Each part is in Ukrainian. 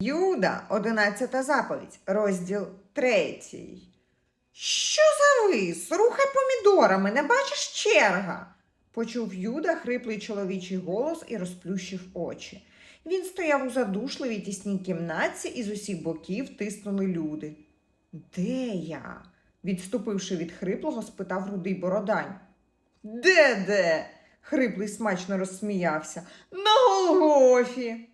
Юда, одинадцята заповідь, розділ третій. Що за вис? Рухай помідорами, не бачиш черга? почув Юда хриплий чоловічий голос і розплющив очі. Він стояв у задушливій тісній кімнатці і з усіх боків тиснули люди. Де я? відступивши від хриплого, спитав рудий бородань. Де де? хриплий смачно розсміявся. На Голгофі.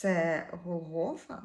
Це Голгофа?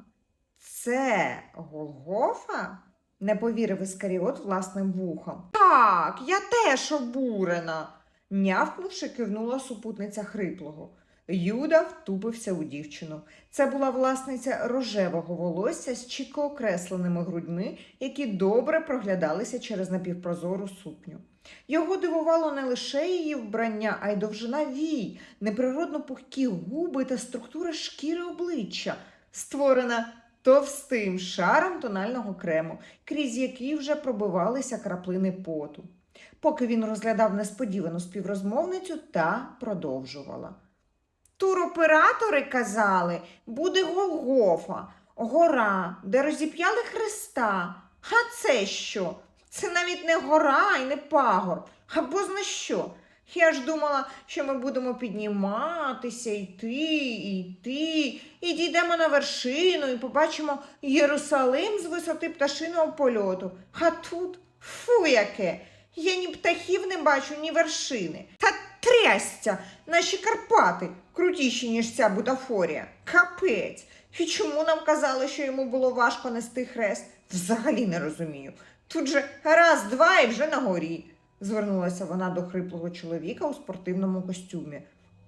Це Голгофа? не повірив Іскаріот власним вухом. Так, я теж обурена. нявкнувши, кивнула супутниця хриплого. Юда втупився у дівчину. Це була власниця рожевого волосся з чітко окресленими грудьми, які добре проглядалися через напівпрозору сукню. Його дивувало не лише її вбрання, а й довжина вій, неприродно пухкі губи та структура шкіри обличчя, створена товстим шаром тонального крему, крізь який вже пробивалися краплини поту. Поки він розглядав несподівану співрозмовницю та продовжувала. Туроператори казали, буде Голгофа, гора, де розіп'яли Христа. А це що? Це навіть не гора і не пагорб, або зна що. Я ж думала, що ми будемо підніматися, йти, йти, і дійдемо на вершину і побачимо Єрусалим з висоти пташиного польоту. А тут фу яке! Я ні птахів не бачу, ні вершини. Та трясця! Наші Карпати крутіші, ніж ця бутафорія. Капець! І чому нам казали, що йому було важко нести хрест? Взагалі не розумію. Тут же раз, два і вже на горі, звернулася вона до хриплого чоловіка у спортивному костюмі.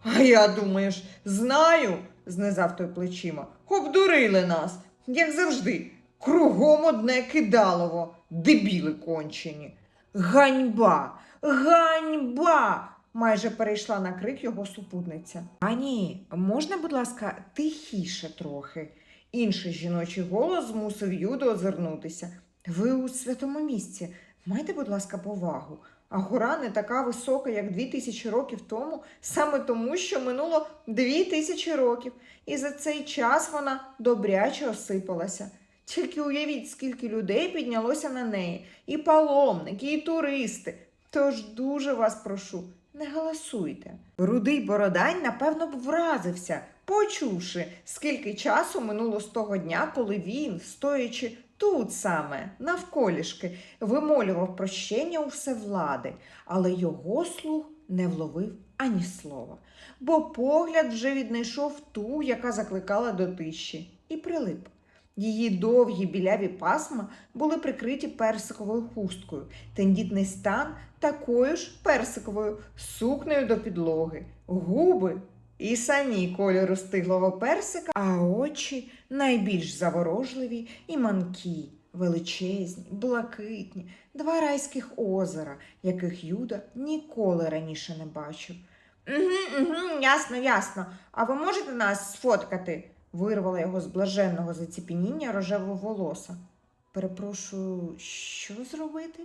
А я думаєш, знаю, знизав той плечима. Обдурили нас, як завжди. Кругом одне кидалово, дебіли кончені. Ганьба! Ганьба! Майже перейшла на крик його супутниця. Пані, можна, будь ласка, тихіше трохи. Інший жіночий голос змусив Юду озирнутися. Ви у святому місці. Майте, будь ласка, повагу. А гора не така висока, як дві тисячі років тому, саме тому, що минуло дві тисячі років, і за цей час вона добряче осипалася. Тільки уявіть, скільки людей піднялося на неї, і паломники, і туристи. Тож дуже вас прошу, не голосуйте. Рудий Бородань, напевно, б вразився, почувши, скільки часу минуло з того дня, коли він, стоячи тут саме, навколішки, вимолював прощення у всевлади, але його слух не вловив ані слова, бо погляд вже віднайшов ту, яка закликала до тиші, і прилип. Її довгі біляві пасма були прикриті персиковою хусткою, тендітний стан такою ж персиковою сукнею до підлоги, губи і самі кольору стиглого персика, а очі найбільш заворожливі і манкі, величезні, блакитні, два райських озера, яких Юда ніколи раніше не бачив. Угу, угу, ясно, ясно. А ви можете нас сфоткати? Вирвала його з блаженного заціпеніння рожевого волоса. Перепрошую, що зробити?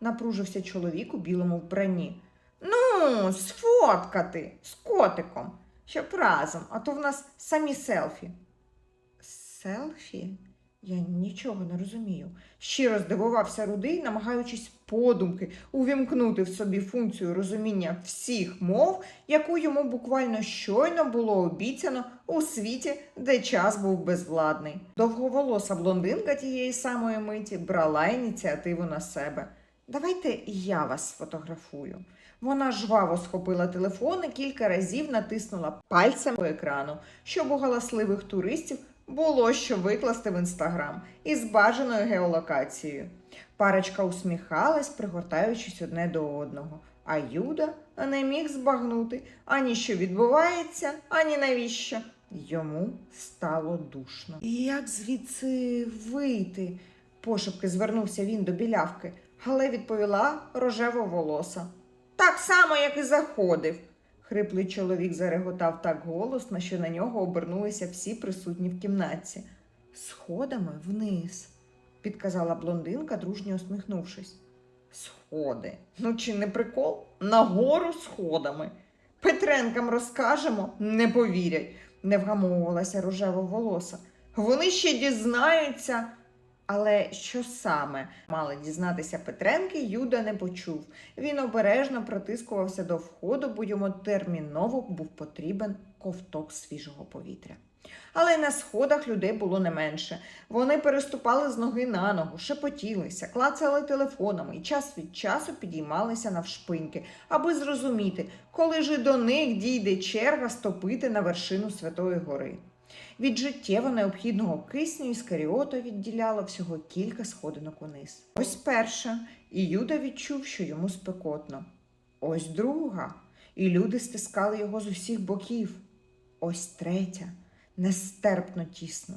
напружився чоловік у білому вбранні. Ну, сфоткати з котиком, щоб разом, а то в нас самі селфі. Селфі? Я нічого не розумію. Щиро здивувався рудий, намагаючись подумки увімкнути в собі функцію розуміння всіх мов, яку йому буквально щойно було обіцяно у світі, де час був безвладний. Довговолоса блондинка тієї самої миті брала ініціативу на себе. Давайте я вас сфотографую. Вона жваво схопила телефон і кілька разів натиснула пальцем по екрану, щоб у галасливих туристів було що викласти в інстаграм із бажаною геолокацією. Парочка усміхалась, пригортаючись одне до одного, а Юда не міг збагнути ані що відбувається, ані навіщо. Йому стало душно. Як звідси вийти? пошепки звернувся він до білявки, але відповіла рожево волоса. Так само, як і заходив. Хриплий чоловік зареготав так голосно, що на нього обернулися всі присутні в кімнатці. Сходами вниз, підказала блондинка, дружньо усміхнувшись. Сходи. Ну чи не прикол? Нагору сходами. Петренкам розкажемо, не повірять, не вгамовувалася рожева волоса. Вони ще дізнаються. Але що саме мали дізнатися Петренки, Юда не почув. Він обережно протискувався до входу, бо йому терміново був потрібен ковток свіжого повітря. Але на сходах людей було не менше. Вони переступали з ноги на ногу, шепотілися, клацали телефонами і час від часу підіймалися навшпиньки, аби зрозуміти, коли ж до них дійде черга стопити на вершину Святої Гори. Від життєво необхідного кисню Іскаріота відділяло всього кілька сходинок униз. Ось перша, і Юда відчув, що йому спекотно. Ось друга, і люди стискали його з усіх боків. Ось третя, нестерпно тісно.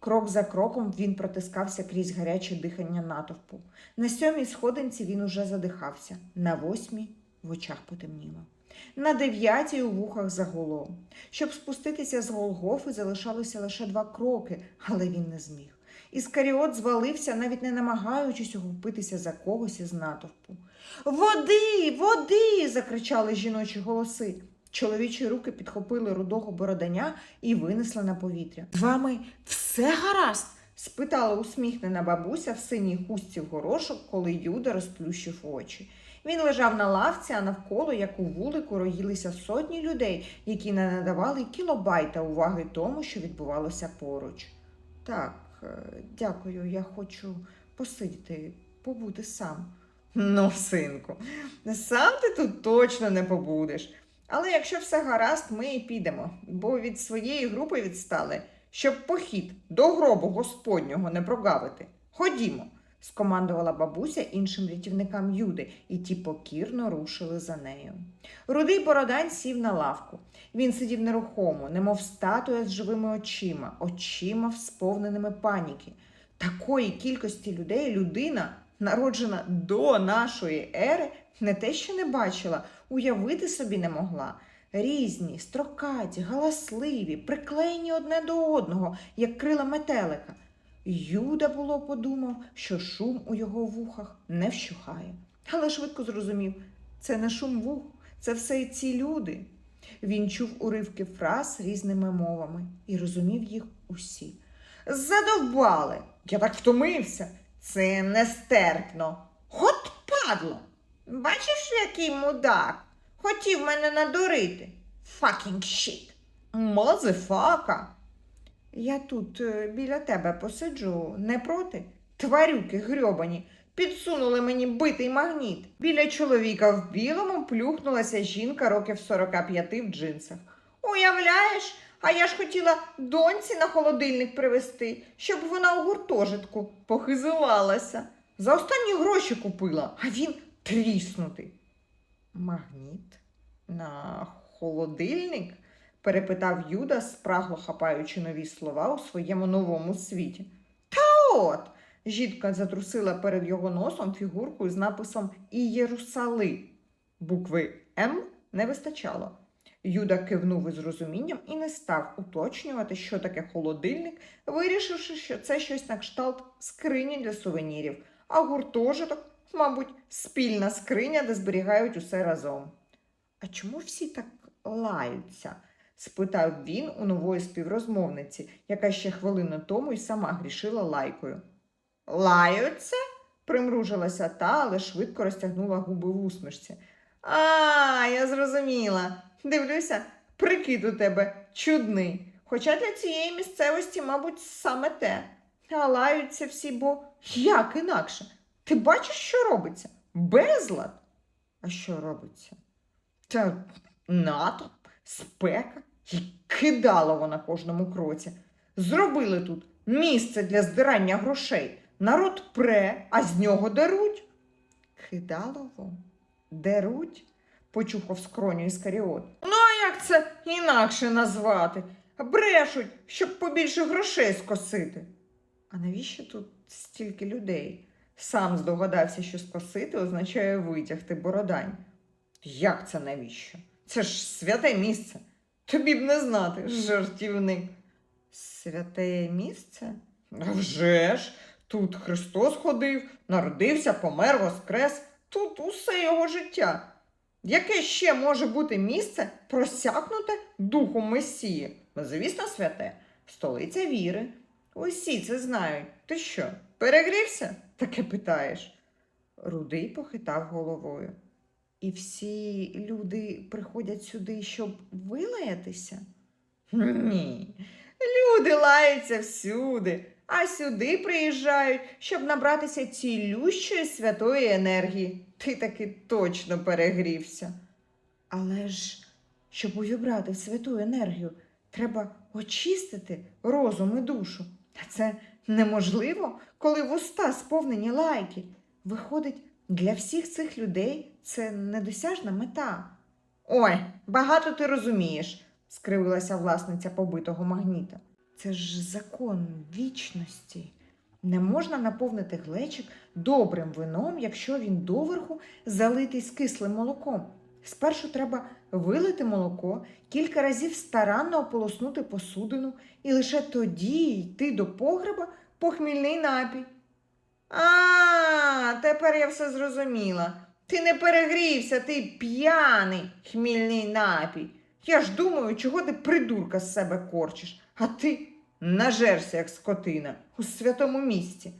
Крок за кроком він протискався крізь гаряче дихання натовпу. На сьомій сходинці він уже задихався, на восьмій в очах потемніло. На дев'ятій у вухах загуло. Щоб спуститися з Голгофи, залишалося лише два кроки, але він не зміг. Іскаріот звалився, навіть не намагаючись ухопитися за когось із натовпу. Води, води. закричали жіночі голоси. Чоловічі руки підхопили рудого бороданя і винесли на повітря. З вами все гаразд? спитала усміхнена бабуся в синій хустці в горошок, коли Юда розплющив очі. Він лежав на лавці, а навколо, як у вулику, роїлися сотні людей, які не надавали кілобайта уваги тому, що відбувалося поруч. Так, е, дякую, я хочу посидіти, побути сам. Ну, синку, сам ти тут точно не побудеш. Але якщо все гаразд, ми і підемо, бо від своєї групи відстали, щоб похід до гробу Господнього не прогавити. Ходімо скомандувала бабуся іншим рятівникам Юди, і ті покірно рушили за нею. Рудий Бородань сів на лавку. Він сидів нерухомо, немов статуя з живими очима, очима сповненими паніки. Такої кількості людей людина, народжена до нашої ери, не те, що не бачила, уявити собі не могла. Різні, строкаті, галасливі, приклеєні одне до одного, як крила метелика. Юда було подумав, що шум у його вухах не вщухає. Але швидко зрозумів, це не шум вух, це все ці люди. Він чув уривки фраз різними мовами і розумів їх усі. Задовбали! Я так втомився. Це нестерпно. От падло. Бачиш, який мудак? Хотів мене надурити. Fucking shit. Мазефака. Я тут е, біля тебе посиджу, не проти? Тварюки грьобані, підсунули мені битий магніт. Біля чоловіка в білому плюхнулася жінка років 45 в джинсах. Уявляєш, а я ж хотіла доньці на холодильник привезти, щоб вона у гуртожитку похизувалася. За останні гроші купила, а він тріснутий. Магніт на холодильник? Перепитав Юда, спрагло хапаючи нові слова у своєму новому світі. Та от. Жінка затрусила перед його носом фігурку з написом Ієрусали. Букви М не вистачало. Юда кивнув із розумінням і не став уточнювати, що таке холодильник, вирішивши, що це щось на кшталт скрині для сувенірів, а гуртожиток, мабуть, спільна скриня, де зберігають усе разом. А чому всі так лаються? Спитав він у нової співрозмовниці, яка ще хвилину тому й сама грішила лайкою. Лаються? примружилася та, але швидко розтягнула губи в усмішці. А, я зрозуміла. Дивлюся, прикид у тебе чудний. Хоча для цієї місцевості, мабуть, саме те. А лаються всі, бо як інакше? Ти бачиш, що робиться? Безлад. А що робиться? Та натовп, спека і кидало на кожному кроці. Зробили тут місце для здирання грошей. Народ пре, а з нього деруть. Кидалово? Деруть? почухав скроню Іскаріот. Ну, а як це інакше назвати? Брешуть, щоб побільше грошей скосити. А навіщо тут стільки людей? Сам здогадався, що скосити означає витягти бородань. Як це навіщо? Це ж святе місце. Тобі б не знати, жартівник. Святе місце? А вже ж, тут Христос ходив, народився, помер, воскрес. Тут усе його життя. Яке ще може бути місце просякнуте духом Месії? Звісно, святе, столиця віри. Усі це знають. Ти що, перегрівся? Таке питаєш. Рудий похитав головою. І всі люди приходять сюди, щоб вилаятися? Ні. Люди лаються всюди, а сюди приїжджають, щоб набратися цілющої святої енергії. Ти таки точно перегрівся. Але ж, щоб увібрати святу енергію, треба очистити розум і душу. А це неможливо, коли вуста сповнені лайки. Виходить, для всіх цих людей це недосяжна мета. Ой, багато ти розумієш, скривилася власниця побитого магніта. Це ж закон вічності. Не можна наповнити глечик добрим вином, якщо він доверху залитий з кислим молоком. Спершу треба вилити молоко, кілька разів старанно ополоснути посудину і лише тоді йти до погреба по хмільний напій. А, тепер я все зрозуміла. Ти не перегрівся, ти п'яний хмільний напій. Я ж думаю, чого ти придурка з себе корчиш, а ти нажерся, як скотина, у святому місці.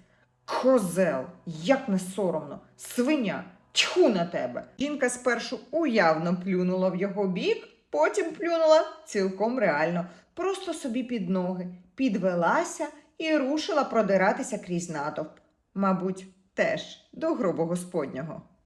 Козел, як не соромно, свиня, тьху на тебе. Жінка спершу уявно плюнула в його бік, потім плюнула цілком реально, просто собі під ноги, підвелася і рушила продиратися крізь натовп. Мабуть, теж до гробу господнього.